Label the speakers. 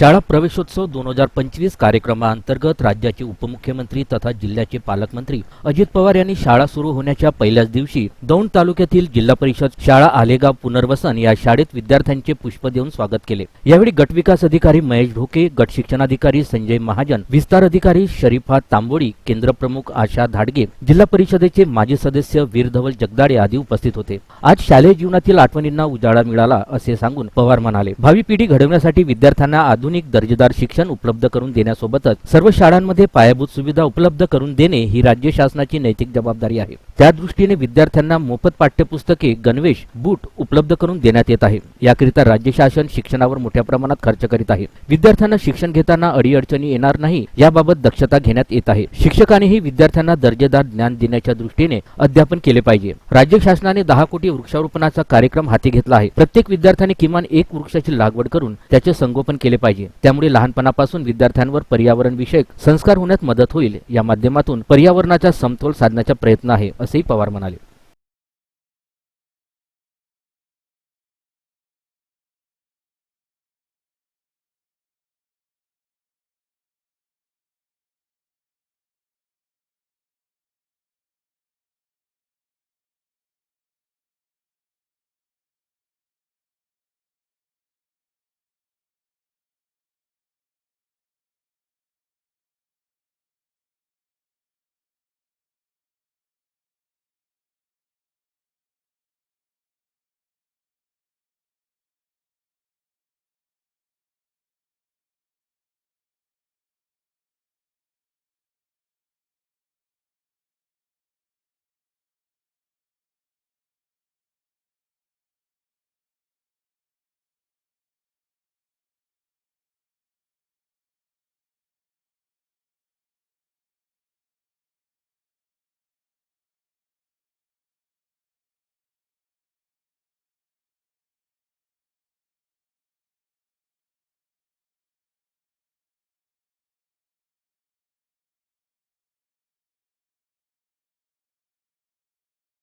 Speaker 1: शाळा प्रवेशोत्सव दोन हजार पंचवीस कार्यक्रमाअंतर्गत राज्याचे उपमुख्यमंत्री तथा जिल्ह्याचे पालकमंत्री अजित पवार यांनी शाळा सुरू होण्याच्या पहिल्याच दिवशी दौंड तालुक्यातील जिल्हा परिषद शाळा आलेगाव पुनर्वसन या शाळेत विद्यार्थ्यांचे पुष्प देऊन स्वागत केले. यावेळी गटविकास अधिकारी महेश ढोके गट शिक्षणाधिकारी संजय महाजन विस्तार अधिकारी शरीफा तांबोळी केंद्रप्रमुख आशा धाडगे जिल्हा परिषदेचे माजी सदस्य वीरधवल जगदाडे आदी उपस्थित होते. आज शालेय जीवनातील आठवणींना उजाळा मिळाला असे सांगून पवार म्हणाले भावी पिढी घडवण्यासाठी विद्यार्थ्यांना आधुनिक दर्जेदार शिक्षण उपलब्ध करून देण्यासोबतच सर्व शाळांमध्ये पायाभूत सुविधा उपलब्ध करून देणे ही राज्य शासनाची नैतिक जबाबदारी आहे. त्या दृष्टीने विद्यार्थ्यांना मोफत पाठ्यपुस्तके गणवेश बूट उपलब्ध करून देण्यात येत आहे. याकरिता राज्य शासन शिक्षणावर मोठ्या प्रमाणात खर्च करीत आहे. विद्यार्थ्यांना शिक्षण घेताना अडीअडचणी येणार नाही याबाबत दक्षता घेण्यात येत आहे. शिक्षकांनीही विद्यार्थ्यांना दर्जेदार ज्ञान देण्याच्या दृष्टीने अध्यापन केले पाहिजे. राज्य शासनाने दहा कोटी वृक्षारोपणाचा कार्यक्रम हाती घेतला आहे. प्रत्येक विद्यार्थ्याने किमान एक वृक्षाची लागवड करून त्याचे संगोपन केले पाहिजे. पाहिजे त्यामुळे लहानपणापासून विद्यार्थ्यांवर पर्यावरण विषयक संस्कार होण्यात मदत होईल या माध्यमातून पर्यावरणाचा समतोल साधण्याचा प्रयत्न आहे असेही पवार म्हणाले.